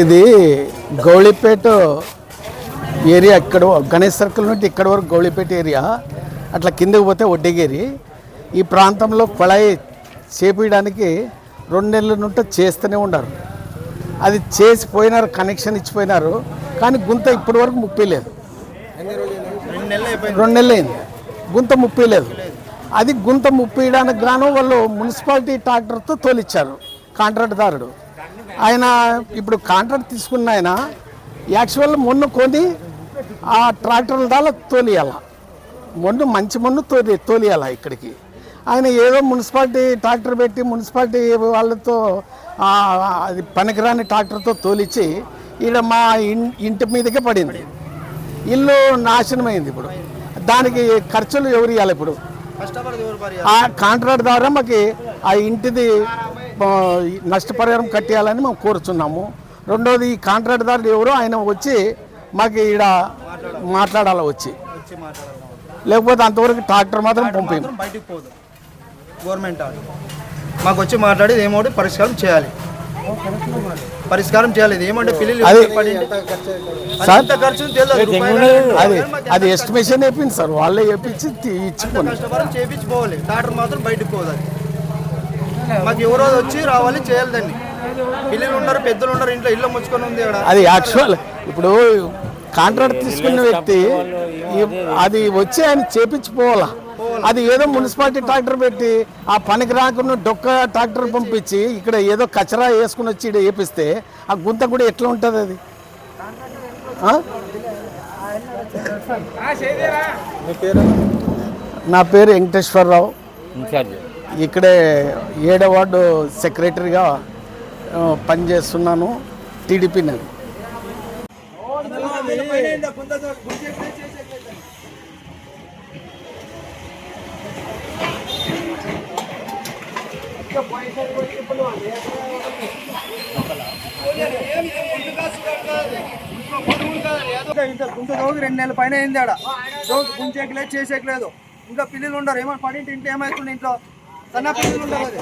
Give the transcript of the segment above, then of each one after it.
ఇది గౌళిపేట ఏరియా ఇక్కడ గణేష్ సర్కిల్ నుండి ఇక్కడ వరకు గౌళిపేట ఏరియా. అట్లా కిందకి పోతే ఒడ్డగిరి ఈ ప్రాంతంలో కొళాయి చేపించడానికి రెండు నెలల నుండి చేస్తూనే ఉన్నారు. అది చేసి పోయినారు కనెక్షన్ ఇచ్చిపోయినారు. కానీ గుంత ఇప్పటి వరకు ముప్పై లేదు. రెండు నెలలు అయింది. గుంత ముప్పై లేదు. అది గుంత ముప్పేయడానికి గాను వాళ్ళు మున్సిపాలిటీ ట్రాక్టర్తో తోలిచ్చారు కాంట్రాక్ట్దారుడు ఆయన ఇప్పుడు కాంట్రాక్ట్ తీసుకున్న ఆయన యాక్చువల్ మొన్ను కొని ఆ ట్రాక్టర్ల దాకా తోలియాల. మొన్ను మంచి మొన్ను తోలి తోలియాల ఇక్కడికి. ఆయన ఏదో మున్సిపాలిటీ ట్రాక్టర్ పెట్టి మున్సిపాలిటీ వాళ్ళతో అది పనికిరాని ట్రాక్టర్తో తోలిచ్చి ఈడ మా ఇంటి మీదకే పడింది. ఇల్లు నాశనమైంది ఇప్పుడు. దానికి ఖర్చులు ఎవరు ఇవ్వాలి ఇప్పుడు? ఆ కాంట్రాక్ట్ ద్వారా మాకు ఆ ఇంటిది నష్టపరిహారం కట్టేయాలని మేము కోరుచున్నాము. రెండోది ఈ కాంట్రాక్ట్ దారుడు ఎవరో ఆయన వచ్చి మాకు ఈడ మాట్లాడాలి వచ్చి. లేకపోతే అంతవరకు ట్రాక్టర్ మాత్రం పంపించాం. గవర్నమెంట్ మాకు వచ్చి మాట్లాడి ఏమోటి పరిష్కారం చేయాలి. పరిష్కారం చేయాలి. ఏమంటే పిల్లలు? ఎంత ఖర్చు అది అది ఎస్టిమేషన్ వేపింది సార్. వాళ్ళే తీ- ఇచ్చిపోయి చేయించుకోవాలి డాక్టర్ మాత్రం బయటకు పోదు మాకు ఎవరో వచ్చి రావాలి చేయాలి దాన్ని పిల్లలు ఉండరు పెద్దలు ఉండరు ఇంట్లో ఇల్లు ముచ్చుకొని ఉంది అది యాక్చువల్ ఇప్పుడు కాంట్రాక్ట్ తీసుకున్న వ్యక్తి అది వచ్చి ఆయన చేపించిపోవాలా అది ఏదో మున్సిపాలిటీ ట్రాక్టర్ పెట్టి ఆ పనికి రాకుండా డొక్క ట్రాక్టర్ పంపించి ఇక్కడ ఏదో కచరా వేసుకుని వచ్చి ఇక్కడ వేపిస్తే ఆ గుంత కూడా ఎట్లా ఉంటుంది అది? ఆ? నా పేరు వెంకటేశ్వరరావు. ఇక్కడే ఏడో వార్డు సెక్రటరీగా పనిచేస్తున్నాను టీడీపీ నేను ఇంకా గుంత రెండు నెలల పైన అయింది ఆడ. గుంచేకలేదు చేసేకలేదు ఇంకా పిల్లలు ఉండరు ఏమైనా పడింటి ఇంట్లో ఏమవుతుంది ఇంట్లో? సన్న పిల్లలు ఉండరు అది.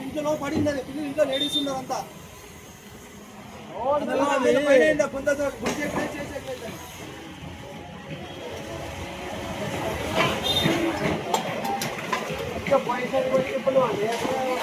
ఇంట్లో పడింది అది. పిల్లలు ఇంట్లో లేడీస్ ఉండరు అంతా పైన అయింది ఆ గుంత తోగి గుంచేకలేదు